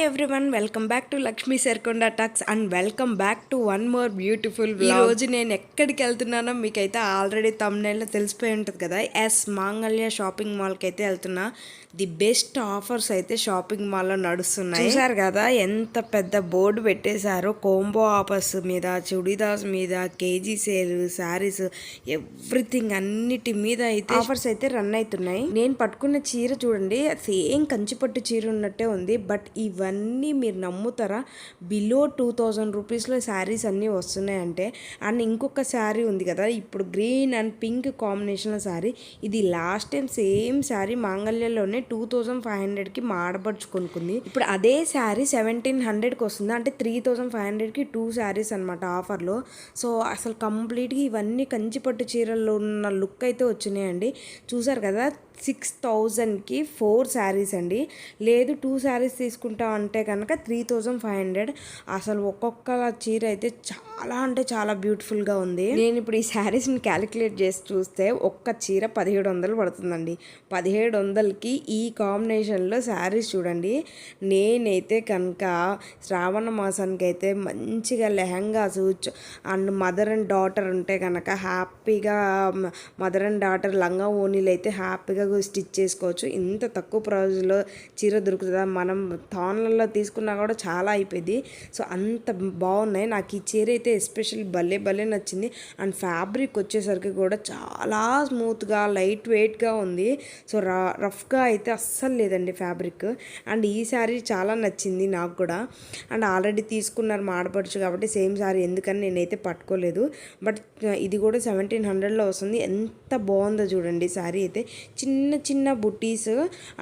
Everyone welcome back to Lakshmi Serkonda talks and welcome back to one more beautiful ఈ రోజు నేను ఎక్కడికి వెళ్తున్నానో మీకైతే ఆల్రెడీ తమ్నైల్లో తెలిసిపోయి ఉంటుంది కదా. ఎస్ మాంగళ్య షాపింగ్ మాల్కి అయితే వెళ్తున్నా. ది బెస్ట్ ఆఫర్స్ అయితే షాపింగ్ మాల్లో నడుస్తున్నాయి. చూసారు కదా ఎంత పెద్ద బోర్డు పెట్టేశారో. కోంబో ఆఫర్స్ మీద చుడిదాస్ మీద కేజీ సేల్ శారీస్ ఎవ్రీథింగ్ అన్నిటి మీద అయితే ఆఫర్స్ అయితే రన్ అవుతున్నాయి. నేను పట్టుకున్న చీర చూడండి సేమ్ కంచిపట్టు చీర ఉన్నట్టే ఉంది. బట్ ఇవన్నీ మీరు నమ్ముతారా? బిలో టూ థౌజండ్ రూపీస్లో శారీస్ అన్నీ వస్తున్నాయంటే అండ్ ఇంకొక శారీ ఉంది కదా ఇప్పుడు గ్రీన్ అండ్ పింక్ కాంబినేషన్లో శారీ. ఇది లాస్ట్ టైం సేమ్ శారీ మాంగళ్యంలోనే టూ థౌజండ్ ఫైవ్ హండ్రెడ్కి మా ఆడపడుచు కొనుక్కుంది. ఇప్పుడు అదే శారీ సెవెంటీన్ హండ్రెడ్కి వస్తుంది. అంటే త్రీ థౌజండ్ ఫైవ్ హండ్రెడ్కి టూ శారీస్ అనమాట ఆఫర్లో. సో అసలు కంప్లీట్గా ఇవన్నీ కంచిపట్టు చీరల్లో ఉన్న లుక్ అయితే వచ్చినాయండి. చూసారు కదా? సిక్స్ థౌజండ్కి ఫోర్ శారీస్ అండి. లేదు టూ శారీస్ తీసుకుంటా అంటే కనుక త్రీ థౌజండ్ ఫైవ్ హండ్రెడ్. అసలు ఒక్కొక్క చీర అయితే చాలా అంటే చాలా బ్యూటిఫుల్గా ఉంది. నేను ఇప్పుడు ఈ శారీస్ని క్యాలిక్యులేట్ చేసి చూస్తే ఒక్క చీర పదిహేడు వందలు పడుతుందండి. పదిహేడు వందలకి ఈ కాంబినేషన్లో శారీస్ చూడండి. నేనైతే కనుక శ్రావణ మాసానికి అయితే మంచిగా lehengas and mother and daughter ఉంటే కనుక హ్యాపీగా మదర్ అండ్ డాటర్ లంగా ఓనీలు అయితే హ్యాపీగా స్టిచ్ చేసుకోవచ్చు. ఇంత తక్కువ ప్రైజ్లో చీర దొరుకుతుందా? మనం థాన్లలో తీసుకున్నా కూడా చాలా అయిపోయింది. సో అంత బాగున్నాయి. నాకు ఈ చీర అయితే ఎస్పెషల్లీ భలే భలే నచ్చింది. అండ్ ఫ్యాబ్రిక్ వచ్చేసరికి కూడా చాలా స్మూత్గా లైట్ వెయిట్గా ఉంది. సో రఫ్గా అయితే అస్సలు లేదండి ఫ్యాబ్రిక్. అండ్ ఈ శారీ చాలా నచ్చింది నాకు కూడా. అండ్ ఆల్రెడీ తీసుకున్నారు మాడపడుచు కాబట్టి సేమ్ శారీ. ఎందుకని నేనైతే పట్టుకోలేదు. బట్ ఇది కూడా సెవెంటీన్ హండ్రెడ్లో వస్తుంది. ఎంత బాగుందో చూడండి శారీ అయితే. చిన్న చిన్న చిన్న బుటీస్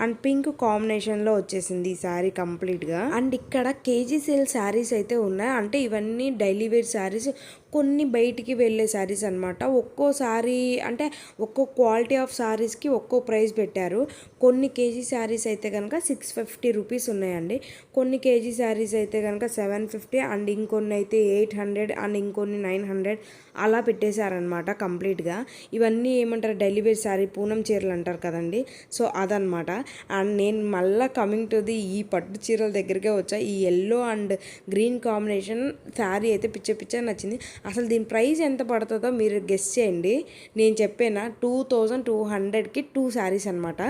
అండ్ పింక్ కాంబినేషన్లో వచ్చేసింది ఈ శారీ కంప్లీట్గా. అండ్ ఇక్కడ కేజీ సేల్ శారీస్ అయితే ఉన్నాయి. అంటే ఇవన్నీ డైలీ వేర్ శారీస్ కొన్ని బయటికి వెళ్ళే శారీస్ అనమాట ఒక్కో శారీ అంటే ఒక్కో క్వాలిటీ ఆఫ్ శారీస్కి ఒక్కో ప్రైస్ పెట్టారు. కొన్ని కేజీ శారీస్ అయితే కనుక సిక్స్ ఫిఫ్టీ రూపీస్ ఉన్నాయండి. కొన్ని కేజీ శారీస్ అయితే కనుక సెవెన్ ఫిఫ్టీ అండ్ ఇంకొన్ని అయితే ఎయిట్ హండ్రెడ్ అండ్ ఇంకొన్ని నైన్ హండ్రెడ్ అలా పెట్టేశారనమాట కంప్లీట్గా ఇవన్నీ ఏమంటారు? డైలీ వేర్ శారీ పూనం చీరలు అంటారు కదండి. సో అదనమాట అండ్ నేను మళ్ళీ కమింగ్ టు ది ఈ పట్టు చీరల దగ్గరికే వచ్చా. ఈ yellow and green combination sari అయితే పిచ్చ పిచ్చ నచ్చింది. అసలు దీని ప్రైస్ ఎంత పడుతుందో మీరు గెస్ చేయండి. నేను చెప్పేనా టూ థౌజండ్ టూ హండ్రెడ్కి టూ శారీస్ అనమాట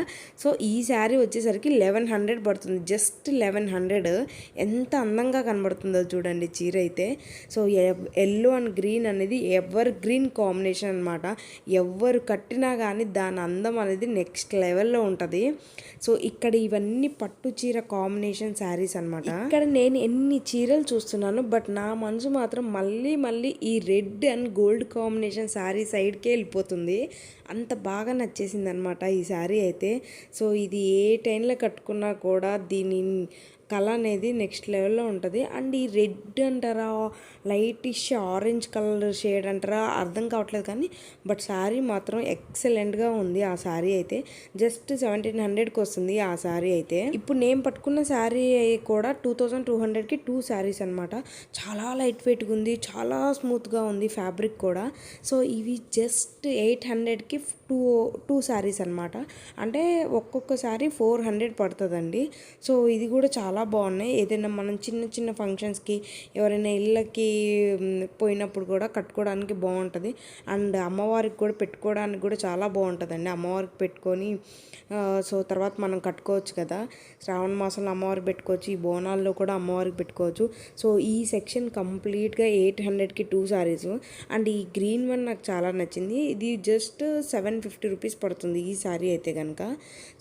సో ఈ శారీ వచ్చేసరికి లెవెన్ హండ్రెడ్ పడుతుంది. జస్ట్ లెవెన్ హండ్రెడ్ ఎంత అందంగా కనబడుతుందో చూడండి చీర అయితే. సో ఎల్లో అండ్ గ్రీన్ అనేది ఎవర్ గ్రీన్ కాంబినేషన్ అనమాట ఎవరు కట్టినా కానీ దాని అందం అనేది నెక్స్ట్ లెవెల్లో ఉంటుంది. సో ఇక్కడ ఇవన్నీ పట్టు చీర కాంబినేషన్ శారీస్ అనమాట ఇక్కడ నేను ఎన్ని చీరలు చూస్తున్నాను బట్ నా మనసు మాత్రం మళ్ళీ మళ్ళీ ఈ red and gold combination sari సైడ్కే వెళ్ళిపోతుంది. అంత బాగా నచ్చేసింది అనమాట ఈ శారీ అయితే. సో ఇది ఏ టైంలో కట్టుకున్నా కూడా దీని కళ అనేది నెక్స్ట్ లెవెల్లో ఉంటుంది. అండ్ ఈ రెడ్ అంటారా లైటిష్ ఆరెంజ్ కలర్ షేడ్ అంటారా అర్థం కావట్లేదు కానీ బట్ శారీ మాత్రం ఎక్సలెంట్గా ఉంది ఆ శారీ అయితే. జస్ట్ సెవెంటీన్ హండ్రెడ్కి వస్తుంది ఆ శారీ అయితే. ఇప్పుడు నేను పట్టుకున్న శారీ కూడా టూ థౌజండ్ టూ హండ్రెడ్కి టూ శారీస్ అనమాట చాలా లైట్ వెయిట్గా ఉంది చాలా స్మూత్గా ఉంది ఫ్యాబ్రిక్ కూడా. సో ఇవి జస్ట్ ఎయిట్ హండ్రెడ్కి టూ టూ శారీస్ అనమాట అంటే ఒక్కొక్క శారీ ఫోర్ హండ్రెడ్ పడుతుందండి. సో ఇది కూడా చాలా బాగున్నాయి. ఏదైనా మనం చిన్న చిన్న ఫంక్షన్స్కి ఎవరైనా ఇళ్ళకి పోయినప్పుడు కూడా కట్టుకోవడానికి బాగుంటుంది. అండ్ అమ్మవారికి కూడా పెట్టుకోవడానికి కూడా చాలా బాగుంటుందండి. అమ్మవారికి పెట్టుకొని సో తర్వాత మనం కట్టుకోవచ్చు కదా. శ్రావణ మాసంలో అమ్మవారికి పెట్టుకోవచ్చు. ఈ బోనాల్లో కూడా అమ్మవారికి పెట్టుకోవచ్చు. సో ఈ సెక్షన్ కంప్లీట్గా ఎయిట్ హండ్రెడ్కి టూ శారీస్. అండ్ ఈ గ్రీన్ వన్ నాకు చాలా నచ్చింది. ఇది జస్ట్ సెవెన్ ఫిఫ్టీ రూపీస్ పడుతుంది ఈ శారీ అయితే కనుక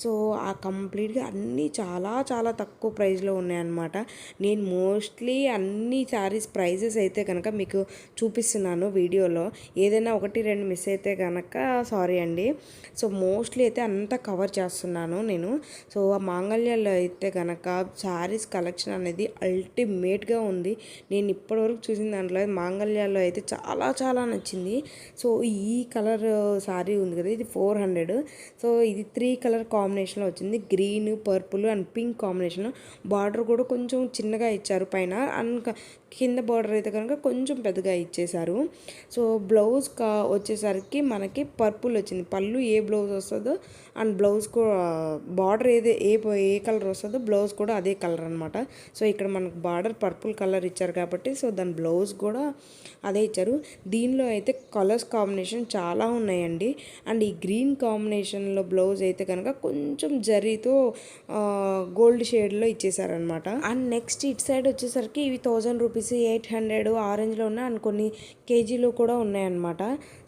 సో ఆ కంప్లీట్గా అన్నీ చాలా చాలా తక్కువ ప్రైస్లో ఉన్నాయన్నమాట. నేను మోస్ట్లీ అన్ని శారీస్ ప్రైజెస్ అయితే కనుక మీకు చూపిస్తున్నాను వీడియోలో. ఏదైనా ఒకటి రెండు మిస్ అయితే కనుక సారీ అండి. సో మోస్ట్లీ అయితే అంతా కవర్ చేస్తున్నాను నేను. సో ఆ మాంగళ్యాల్లో అయితే కనుక శారీస్ కలెక్షన్ అనేది అల్టిమేట్గా ఉంది. నేను ఇప్పటివరకు చూసిన దాంట్లో మాంగళ్యాల్లో అయితే చాలా చాలా నచ్చింది. సో ఈ కలర్ శారీ ఉంది కదా ఇది ఫోర్ హండ్రెడ్. సో ఇది త్రీ కలర్ కాంబినేషన్లో వచ్చింది. Green purple and pink combination border కూడా కొంచెం చిన్నగా ఇచ్చారు పైన. అండ్ కింద బార్డర్ అయితే కనుక కొంచెం పెద్దగా ఇచ్చేశారు. సో బ్లౌజ్ కా వచ్చేసరికి మనకి పర్పుల్ వచ్చింది. పళ్ళు ఏ బ్లౌజ్ వస్తుందో అండ్ బ్లౌజ్ కూడా బార్డర్ ఏది ఏ ఏ కలర్ వస్తుందో బ్లౌజ్ కూడా అదే కలర్ అనమాట సో ఇక్కడ మనకు బార్డర్ పర్పుల్ కలర్ ఇచ్చారు కాబట్టి సో దాని బ్లౌజ్ కూడా అదే ఇచ్చారు. దీనిలో అయితే కలర్స్ కాంబినేషన్ చాలా ఉన్నాయండి. అండ్ అండ్ ఈ గ్రీన్ కాంబినేషన్లో బ్లౌజ్ అయితే కనుక కొంచెం జరీతో గోల్డ్ షేడ్లో ఇచ్చేసారనమాట అండ్ నెక్స్ట్ ఇటు సైడ్ వచ్చేసరికి ఇవి థౌజండ్ రూపీస్ ఎయిట్ హండ్రెడ్ ఆరెంజ్లో ఉన్న ఉన్నాయి. అండ్ కొన్ని కేజీలో కూడా ఉన్నాయన్నమాట.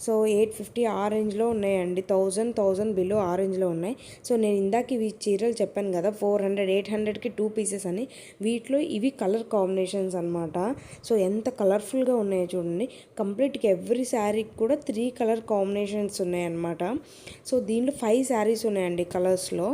సో ఎయిట్ ఫిఫ్టీ ఆరెంజ్లో ఉన్నాయండి. థౌజండ్ థౌజండ్ బిలో ఆరెంజ్లో ఉన్నాయి. సో నేను ఇందాక ఇవి చీరలు చెప్పాను కదా ఫోర్ హండ్రెడ్ ఎయిట్ హండ్రెడ్కి టూ పీసెస్ అని. వీటిలో ఇవి కలర్ కాంబినేషన్స్ అనమాట సో ఎంత కలర్ఫుల్గా ఉన్నాయో చూడండి. కంప్లీట్గా ఎవ్రీ శారీకి కూడా త్రీ కలర్ కాంబినేషన్స్ ఉన్నాయన్నమాట. సో దీంట్లో ఫైవ్ శారీస్ ఉన్నాయండి కలర్స్లో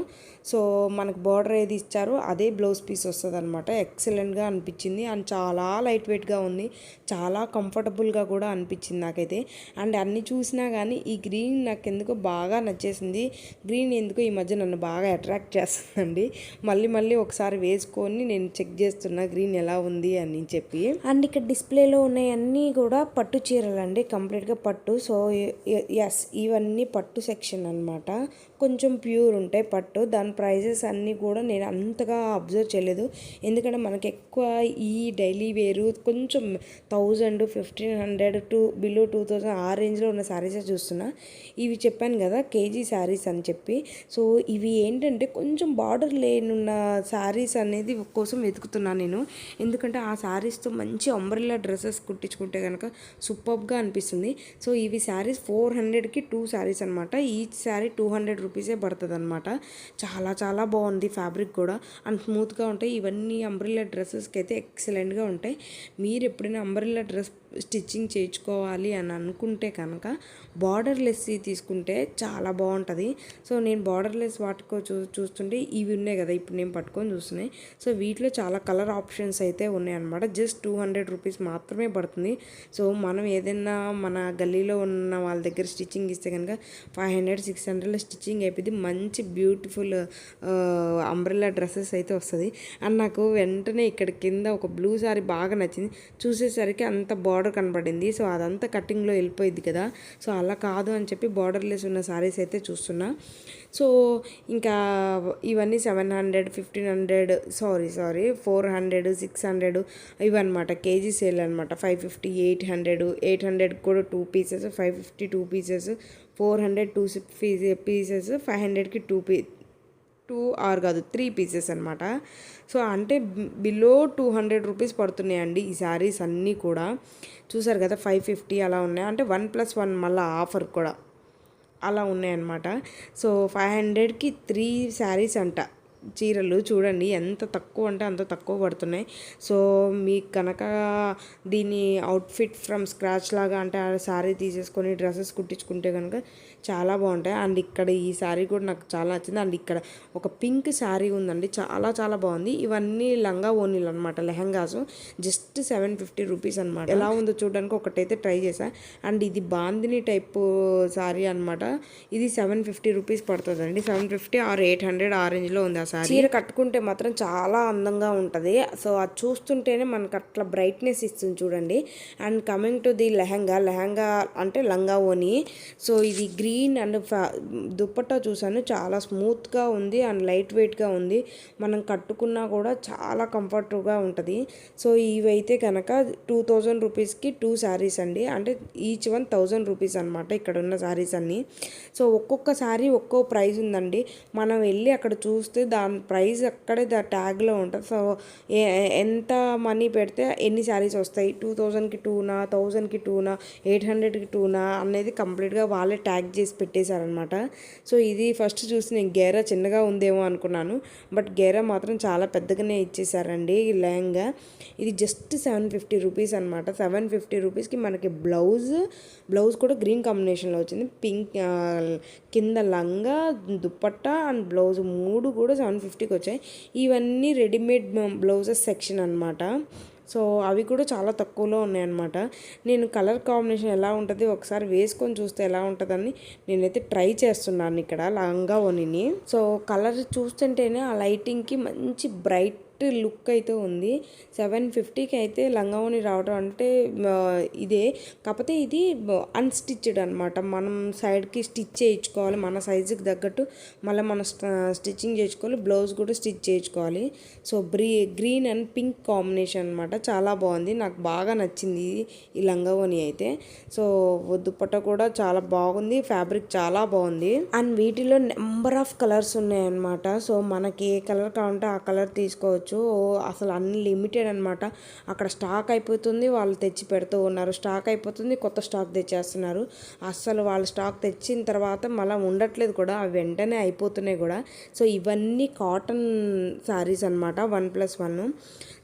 సో మనకు బార్డర్ ఏది ఇచ్చారో అదే బ్లౌజ్ పీస్ వస్తుంది అనమాట ఎక్సలెంట్గా అనిపించింది. అండ్ చాలా లైట్ వెయిట్గా ఉంది. చాలా కంఫర్టబుల్గా కూడా అనిపించింది నాకైతే. అండ్ అన్ని చూసినా కానీ ఈ గ్రీన్ నాకు ఎందుకో బాగా నచ్చేసింది. గ్రీన్ ఎందుకో ఈ మధ్య నన్ను బాగా అట్రాక్ట్ చేస్తుందండి. మళ్ళీ మళ్ళీ ఒకసారి వేసుకొని నేను చెక్ చేస్తున్నా గ్రీన్ ఎలా ఉంది అని చెప్పి. అండ్ ఇక్కడ డిస్ప్లేలో ఉన్నాయన్నీ కూడా పట్టు చీరలు అండి కంప్లీట్గా పట్టు. సో ఎస్ ఇవన్నీ పట్టు సెక్షన్ అనమాట కొంచెం ప్యూర్ ఉంటాయి పట్టు. దాని ప్రైజెస్ అన్నీ కూడా నేను అంతగా అబ్జర్వ్ చేయలేదు. ఎందుకంటే మనకి ఎక్కువ ఈ డైలీ వేరు కొంచెం thousand fifteen hundred to below two thousand ఆ రేంజ్లో ఉన్న శారీసే చూస్తున్నా. ఇవి చెప్పాను కదా కేజీ శారీస్ అని చెప్పి. సో ఇవి ఏంటంటే కొంచెం బార్డర్ లేనున్న శారీస్ అనేది కోసం వెతుకుతున్నాను నేను. ఎందుకంటే ఆ శారీస్తో మంచి అంబ్రెల్లా డ్రెస్సెస్ కుట్టించుకుంటే కనుక సూపర్గా అనిపిస్తుంది. సో ఇవి శారీస్ ఫోర్ హండ్రెడ్కి టూ శారీస్ అనమాట ఈచ్ శారీ టూ హండ్రెడ్ రూపీసే పడుతుంది అనమాట చాలా చాలా బాగుంది ఫ్యాబ్రిక్ కూడా. అండ్ స్మూత్గా ఉంటాయి. ఇవన్నీ అంబ్రిల్లా డ్రెస్సెస్కి అయితే ఎక్సలెంట్గా ఉంటాయి. మీరు ఎప్పుడైనా అంబ్రిల్లా డ్రెస్ స్టిచ్చింగ్ చేయించుకోవాలి అని అనుకుంటే కనుక బార్డర్లెస్ తీసుకుంటే చాలా బాగుంటుంది. సో నేను బార్డర్లెస్ వాటికో చూ చూస్తుంటే ఇవి ఉన్నాయి కదా ఇప్పుడు నేను పట్టుకొని చూస్తున్నాయి. సో వీటిలో చాలా కలర్ ఆప్షన్స్ అయితే ఉన్నాయి అనమాట జస్ట్ టూ హండ్రెడ్ రూపీస్ మాత్రమే పడుతుంది. సో మనం ఏదైనా మన గల్లీలో ఉన్న వాళ్ళ దగ్గర స్టిచ్చింగ్ ఇస్తే కనుక ఫైవ్ హండ్రెడ్ సిక్స్ హండ్రెడ్లో స్టిచ్చింగ్ అయిపోయింది మంచి బ్యూటిఫుల్ అంబ్రెల్లా డ్రెస్సెస్ అయితే వస్తుంది. అండ్ నాకు వెంటనే ఇక్కడ కింద ఒక బ్లూ సారీ బాగా నచ్చింది. చూసేసరికి అంత బార్డర్ కనబడింది. సో అదంతా కటింగ్లో వెళ్ళిపోయింది కదా. సో అలా కాదు అని చెప్పి బార్డర్లెస్ ఉన్న సారీస్ అయితే చూస్తున్నా. సో ఇంకా ఇవన్నీ seven hundred fifteen hundred sorry sorry four hundred six hundred ఇవన్నమాట. కేజీ సేల్ అనమాట five fifty eight hundred eight hundred కూడా two pieces five fifty two pieces four hundred two pieces five హండ్రెడ్కి two P two or కాదు three pieces అనమాట so అంటే below two hundred rupees పడుతున్నాయండి ఈ శారీస్ అన్నీ కూడా. చూసారు కదా ఫైవ్ ఫిఫ్టీ అలా ఉన్నాయి. అంటే వన్ ప్లస్ వన్ మళ్ళీ ఆఫర్ కూడా. అలా ఉన్నాయన్నమాట. సో ఫైవ్ హండ్రెడ్కి త్రీ శారీస్ అంట. చీరలు చూడండి ఎంత తక్కువ అంటే అంత తక్కువ పడుతున్నాయి. సో మీకు కనుక దీని అవుట్ఫిట్ ఫ్రమ్ స్క్రాచ్ లాగా అంటే ఆ శారీ తీసేసుకొని డ్రెస్సెస్ కుట్టించుకుంటే కనుక చాలా బాగుంటాయి. అండ్ ఇక్కడ ఈ శారీ కూడా నాకు చాలా నచ్చింది. అండ్ ఇక్కడ ఒక పింక్ శారీ ఉందండి. చాలా చాలా బాగుంది. ఇవన్నీ లంగా ఓనీలు అనమాట lehengas. Just seven fifty rupees అనమాట ఎలా ఉందో చూడడానికి ఒకటైతే ట్రై చేశా. అండ్ ఇది బాందిని టైప్ శారీ అనమాట ఇది సెవెన్ ఫిఫ్టీ రూపీస్ పడుతుందండి. Seven fifty or eight hundred ఆ రేంజ్లో ఉంది ఆ చీర కట్టుకుంటే మాత్రం చాలా అందంగా ఉంటుంది. సో అది చూస్తుంటేనే మనకు అట్లా బ్రైట్నెస్ ఇస్తుంది చూడండి. And coming to the lehenga lehenga అంటే లంగా ఓని సో ఇది గ్రీన్ అండ్ దుప్పట్టా చూసాను చాలా స్మూత్గా ఉంది అండ్ లైట్ వెయిట్గా ఉంది. మనం కట్టుకున్నా కూడా చాలా కంఫర్ట్గా ఉంటుంది. సో ఇవైతే కనుక టూ థౌజండ్ రూపీస్కి టూ శారీస్ అండి. అంటే ఈచ్ వన్ థౌజండ్ రూపీస్ అనమాట ఇక్కడ ఉన్న శారీస్ అన్నీ. సో ఒక్కొక్క శారీ ఒక్కో ప్రైస్ ఉందండి. మనం వెళ్ళి అక్కడ చూస్తే దాని ప్రైస్ అక్కడే దా ట్యాగ్లో ఉంటుంది. సో ఎంత మనీ పెడితే ఎన్ని శారీస్ వస్తాయి? టూ థౌజండ్కి టూనా? థౌజండ్కి టూనా? ఎయిట్ హండ్రెడ్కి టూనా? అనేది కంప్లీట్గా వాళ్ళే ట్యాగ్ చేసి పెట్టేశారనమాట సో ఇది ఫస్ట్ చూసి నేను గేరా చిన్నగా ఉందేమో అనుకున్నాను. బట్ గేరా మాత్రం చాలా పెద్దగానే ఇచ్చేసారండి లెహంగా. ఇది జస్ట్ సెవెన్ ఫిఫ్టీ రూపీస్ అనమాట సెవెన్ ఫిఫ్టీ రూపీస్కి మనకి బ్లౌజ్ బ్లౌజ్ కూడా గ్రీన్ కాంబినేషన్లో వచ్చింది. పింక్ కింద లంగా దుప్పట్ట అండ్ బ్లౌజ్ మూడు కూడా సెవెన్ ఫిఫ్టీకి వచ్చాయి. ఇవన్నీ రెడీమేడ్ బ్లౌజెస్ సెక్షన్ అనమాట సో అవి కూడా చాలా తక్కువలో ఉన్నాయన్నమాట. నేను కలర్ కాంబినేషన్ ఎలా ఉంటుంది ఒకసారి వేసుకొని చూస్తే ఎలా ఉంటుందని నేనైతే ట్రై చేస్తున్నాను ఇక్కడ లంగా ఓనిని సో కలర్ చూస్తుంటేనే ఆ లైటింగ్కి మంచి బ్రైట్ లుక్ అయితే ఉంది. సెవెన్ ఫిఫ్టీకి అయితే లంగావోని రావడం అంటే ఇదే. కాకపోతే ఇది అన్స్టిచ్డ్ అనమాట మనం సైడ్కి స్టిచ్ చేయించుకోవాలి మన సైజుకి తగ్గట్టు మళ్ళీ మనం స్టిచ్చింగ్ చేసుకోవాలి బ్లౌజ్ కూడా స్టిచ్ చేయించుకోవాలి. సో బ్రీ గ్రీన్ అండ్ పింక్ కాంబినేషన్ అనమాట చాలా బాగుంది. నాకు బాగా నచ్చింది ఈ లంగావోని అయితే. సో దుప్పట్ట కూడా చాలా బాగుంది. ఫ్యాబ్రిక్ చాలా బాగుంది. అండ్ వీటిలో నెంబర్ ఆఫ్ కలర్స్ ఉన్నాయన్నమాట. సో మనకి ఏ కలర్ కావాలంటే ఆ కలర్ తీసుకోవచ్చు. చేసుకోవచ్చు. అసలు అన్ని లిమిటెడ్ అనమాట అక్కడ స్టాక్ అయిపోతుంది వాళ్ళు తెచ్చి పెడుతూ ఉన్నారు. స్టాక్ అయిపోతుంది కొత్త స్టాక్ తెచ్చేస్తున్నారు. అసలు వాళ్ళు స్టాక్ తెచ్చిన తర్వాత మళ్ళీ ఉండట్లేదు కూడా అవి వెంటనే అయిపోతున్నాయి కూడా. సో ఇవన్నీ కాటన్ శారీస్ అనమాట వన్ ప్లస్ వన్.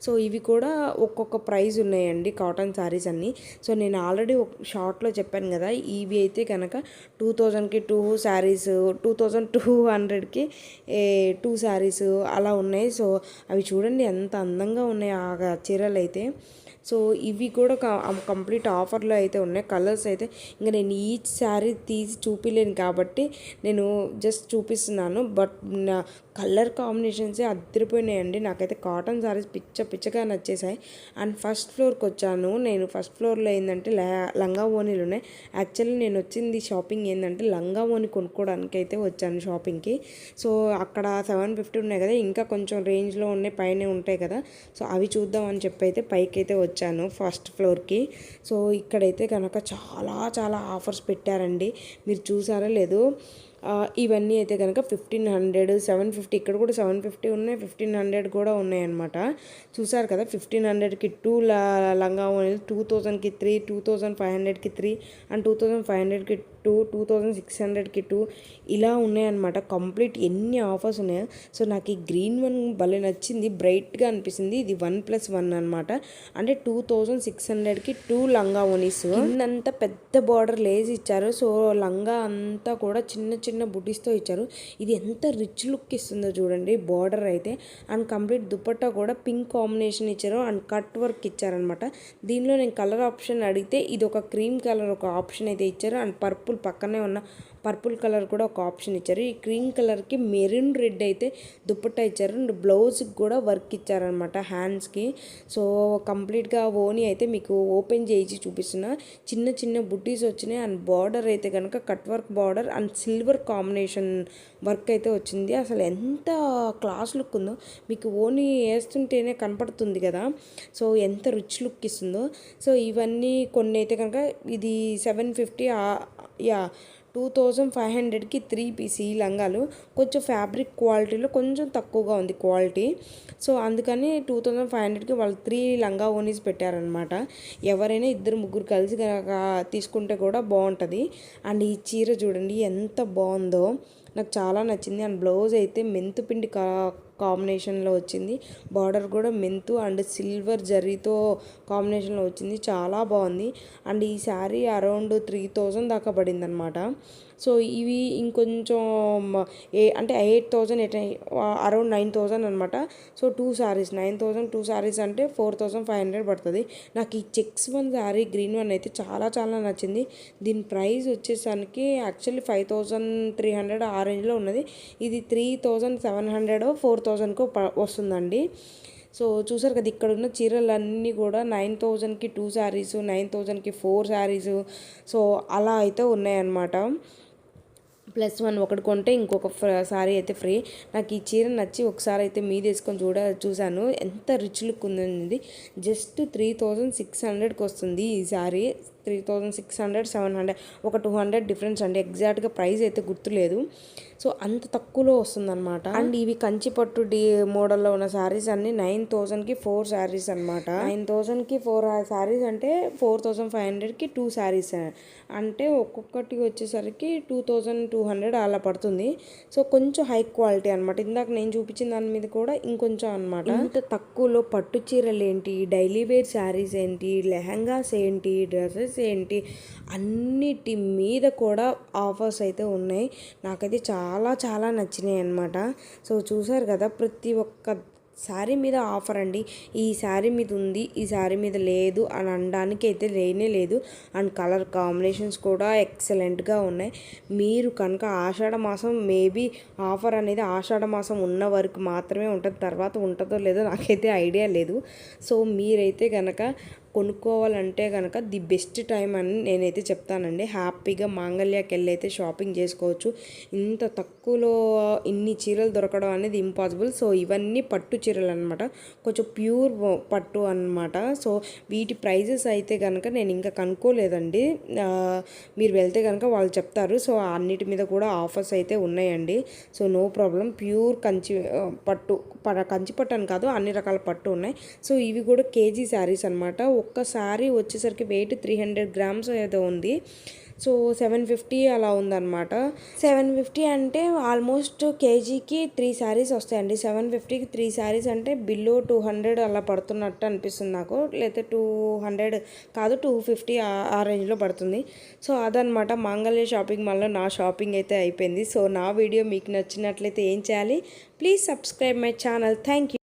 సో ఇవి కూడా ఒక్కొక్క ప్రైజ్ ఉన్నాయండి కాటన్ శారీస్ అన్నీ. సో నేను ఆల్రెడీ ఒక షార్ట్లో చెప్పాను కదా ఇవి అయితే కనుక టూ థౌజండ్కి two saris two thousand two హండ్రెడ్కి టూ శారీస్ అలా ఉన్నాయి. సో అవి చూడండి ఎంత అందంగా ఉన్నాయి ఆ చీరలు అయితే సో ఇవి కూడా కంప్లీట్ ఆఫర్లో అయితే ఉన్నాయి. కలర్స్ అయితే ఇంకా నేను ఈ శారీ తీసి చూపించలేను కాబట్టి నేను జస్ట్ చూపిస్తున్నాను. బట్ నా కలర్ కాంబినేషన్సే అద్దరిపోయినాయండి నాకైతే కాటన్ శారీస్ పిచ్చ పిచ్చగా నచ్చేసాయి. అండ్ ఫస్ట్ ఫ్లోర్కి వచ్చాను. నేను ఫస్ట్ ఫ్లోర్లో ఏంటంటే లంగా ఓనీలు ఉన్నాయి. యాక్చువల్లీ నేను వచ్చింది షాపింగ్ ఏంటంటే లంగా ఓని కొనుక్కోవడానికి అయితే వచ్చాను షాపింగ్కి. సో అక్కడ సెవెన్ ఫిఫ్టీ ఉన్నాయి కదా ఇంకా కొంచెం రేంజ్లో ఉన్నాయి పైన ఉంటాయి కదా. సో అవి చూద్దాం అని చెప్పి అయితే పైకి అయితే వచ్చాను ఫస్ట్ ఫ్లోర్కి. సో ఇక్కడైతే కనుక చాలా చాలా ఆఫర్స్ పెట్టారండి. మీరు చూసారో లేదు ఇవన్నీ అయితే కనుక ఫిఫ్టీన్ హండ్రెడ్ సెవెన్ ఫిఫ్టీ ఇక్కడ కూడా సెవెన్ ఫిఫ్టీ ఉన్నాయి ఫిఫ్టీన్ హండ్రెడ్ కూడా ఉన్నాయన్నమాట. చూసారు కదా ఫిఫ్టీన్ హండ్రెడ్కి టూ లంగా టూ థౌజండ్కి త్రీ టూ థౌజండ్ ఫైవ్ హండ్రెడ్కి three and two thousand five హండ్రెడ్కి టూ టూ థౌజండ్ సిక్స్ హండ్రెడ్కి టూ ఇలా ఉన్నాయన్నమాట. కంప్లీట్ ఎన్ని ఆఫర్స్ ఉన్నాయో. సో నాకు ఈ గ్రీన్ వన్ భలే నచ్చింది బ్రైట్గా అనిపిస్తుంది. ఇది వన్ ప్లస్ వన్ అనమాట అంటే టూ థౌజండ్ సిక్స్ హండ్రెడ్కి టూ లంగా ఓనీస్ కిందంతా పెద్ద బార్డర్ లేస్ ఇచ్చారు. సో లంగా అంతా కూడా చిన్న చిన్న బుటీస్తో ఇచ్చారు. ఇది ఎంత రిచ్ లుక్ ఇస్తుందో చూడండి. బార్డర్ అయితే. అండ్ కంప్లీట్ దుపట్టా కూడా పింక్ కాంబినేషన్ ఇచ్చారు. అండ్ కట్ వర్క్ ఇచ్చారనమాట దీనిలో నేను కలర్ ఆప్షన్ అడిగితే ఇది ఒక క్రీమ్ కలర్ ఒక ఆప్షన్ అయితే ఇచ్చారు. అండ్ పర్పుల్ పక్కనే ఉన్న పర్పుల్ కలర్ కూడా ఒక ఆప్షన్ ఇచ్చారు. ఈ క్రీమ్ కలర్కి మెరూన్ రెడ్ అయితే దుప్పట్టా ఇచ్చారు. అండ్ బ్లౌజ్కి కూడా వర్క్ ఇచ్చారనమాట హ్యాండ్స్కి సో కంప్లీట్గా ఓని అయితే మీకు ఓపెన్ చేయించి చూపిస్తున్నా. చిన్న చిన్న బుట్టీస్ వచ్చినాయి. అండ్ బార్డర్ అయితే కనుక cut work border and silver combination work అయితే వచ్చింది. అసలు ఎంత క్లాస్ లుక్ ఉందో. మీకు ఓని వేస్తుంటేనే కనపడుతుంది కదా. సో ఎంత రిచ్ లుక్ ఇస్తుందో. సో ఇవన్నీ కొన్ని అయితే కనుక ఇది సెవెన్ ఫిఫ్టీ యా టూ థౌజండ్ ఫైవ్ హండ్రెడ్కి త్రీ పీస్ ఈ లంగాలు. కొంచెం ఫ్యాబ్రిక్ క్వాలిటీలో కొంచెం తక్కువగా ఉంది క్వాలిటీ. సో అందుకని టూ థౌజండ్ ఫైవ్ హండ్రెడ్కి వాళ్ళు త్రీ లంగా ఓనీస్ పెట్టారనమాట ఎవరైనా ఇద్దరు ముగ్గురు కలిసి కనుక తీసుకుంటే కూడా బాగుంటుంది. అండ్ ఈ చీర చూడండి ఎంత బాగుందో. నాకు చాలా నచ్చింది. అండ్ బ్లౌజ్ అయితే మెంతు పిండి కా కాంబినేషన్లో వచ్చింది. బార్డర్ కూడా మెంతు అండ్ సిల్వర్ జరీతో కాంబినేషన్లో వచ్చింది. చాలా బాగుంది. అండ్ ఈ శారీ అరౌండ్ త్రీ థౌజండ్ దాకా పడింది అనమాట సో ఇవి ఇంకొంచెం ఏ అంటే eight thousand eight around nine thousand అనమాట so two saris nine thousand two saris అంటే ఫోర్ థౌజండ్ ఫైవ్ హండ్రెడ్ పడుతుంది. నాకు ఈ checks one sari green one అయితే చాలా చాలా నచ్చింది. దీని ప్రైస్ వచ్చేసరికి actually five thousand three hundred ఆ రేంజ్లో ఉన్నది. ఇది three thousand seven hundred four థౌజండ్కు వస్తుందండి. సో చూసారు కదా ఇక్కడ ఉన్న చీరలన్నీ కూడా నైన్ థౌజండ్కి టూ శారీస్ నైన్ థౌజండ్కి ఫోర్ శారీస్ సో అలా అయితే ఉన్నాయన్నమాట. ప్లస్ వన్ ఒకటి కొంటే ఇంకొక సారీ అయితే ఫ్రీ. నాకు ఈ చీర నచ్చి ఒకసారి అయితే మీ తీసుకొని చూడ చూశాను. ఎంత రిచ్ లుక్ ఉందండి జస్ట్ త్రీ థౌజండ్ సిక్స్ హండ్రెడ్కి వస్తుంది ఈ sari three thousand six hundred seven hundred ఒక టూ హండ్రెడ్ డిఫరెన్స్ అండి. ఎగ్జాక్ట్గా ప్రైస్ అయితే గుర్తులేదు. సో అంత తక్కువలో వస్తుందన్నమాట. అండ్ ఇవి కంచి పట్టు డి మోడల్లో ఉన్న శారీస్ అన్ని నైన్ థౌజండ్కి ఫోర్ శారీస్ అనమాట నైన్ థౌజండ్కి ఫోర్ శారీస్ అంటే ఫోర్ థౌజండ్ ఫైవ్ హండ్రెడ్కి టూ శారీస్ అంటే ఒక్కొక్కటి వచ్చేసరికి టూ థౌజండ్ టూ హండ్రెడ్ అలా పడుతుంది. సో కొంచెం హై క్వాలిటీ అనమాట ఇందాక నేను చూపించిన దాని మీద కూడా ఇంకొంచెం అనమాట ఇంత తక్కువలో పట్టు చీరలు ఏంటి డైలీ వేర్ శారీస్ ఏంటి? లెహంగాస్ ఏంటి? డ్రెస్సెస్ ఏంటి? అన్నిటి మీద కూడా ఆఫర్స్ అయితే ఉన్నాయి. నాకైతే చాలా చాలా నచ్చినాయి అనమాట సో చూసారు కదా ప్రతి ఒక్క శారీ మీద ఆఫర్ అండి. ఈ శారీ మీద ఉంది ఈ శారీ మీద లేదు అని అనడానికి అయితే లేనే లేదు. అండ్ కలర్ కాంబినేషన్స్ కూడా ఎక్సలెంట్గా ఉన్నాయి. మీరు కనుక ఆషాఢ మాసం మేబీ ఆఫర్ అనేది ఆషాఢ మాసం ఉన్న వరకు మాత్రమే ఉంటుంది తర్వాత ఉంటుందో లేదో నాకైతే ఐడియా లేదు. సో మీరైతే కనుక కొనుక్కోవాలంటే కనుక ది బెస్ట్ టైం అని నేనైతే చెప్తానండి. హ్యాపీగా మాంగళ్యకి వెళ్ళి అయితే షాపింగ్ చేసుకోవచ్చు. ఇంత తక్కువలో ఇన్ని చీరలు దొరకడం అనేది ఇంపాసిబుల్. సో ఇవన్నీ పట్టు చీరలు అనమాట కొంచెం ప్యూర్ పట్టు అనమాట సో వీటి ప్రైజెస్ అయితే కనుక నేను ఇంకా కనుక్కోలేదండి. మీరు వెళ్తే కనుక వాళ్ళు చెప్తారు. సో అన్నిటి మీద కూడా ఆఫర్స్ అయితే ఉన్నాయండి. So no problem. Pure Kanchi పట్టు ప- కంచి పట్టు అని కాదు అన్ని రకాల పట్టు ఉన్నాయి. సో ఇవి కూడా కేజీ శారీస్ అనమాట ఒక్కసారి శారీ వచ్చేసరికి వెయిట్ త్రీ హండ్రెడ్ గ్రామ్స్ ఏదో ఉంది. సో సెవెన్ ఫిఫ్టీ అలా ఉందన్నమాట. సెవెన్ ఫిఫ్టీ అంటే ఆల్మోస్ట్ కేజీకి త్రీ శారీస్ వస్తాయండి. సెవెన్ ఫిఫ్టీకి త్రీ శారీస్ అంటే బిలో టూ హండ్రెడ్ అలా పడుతున్నట్టు అనిపిస్తుంది నాకు. లేకపోతే టూ హండ్రెడ్ కాదు టూ ఫిఫ్టీ ఆ రేంజ్లో పడుతుంది. సో అదనమాట మాంగళ్య షాపింగ్ మాల్లో నా షాపింగ్ అయితే అయిపోయింది. సో నా వీడియో మీకు నచ్చినట్లయితే ఏం చేయాలి? Please subscribe my channel thank you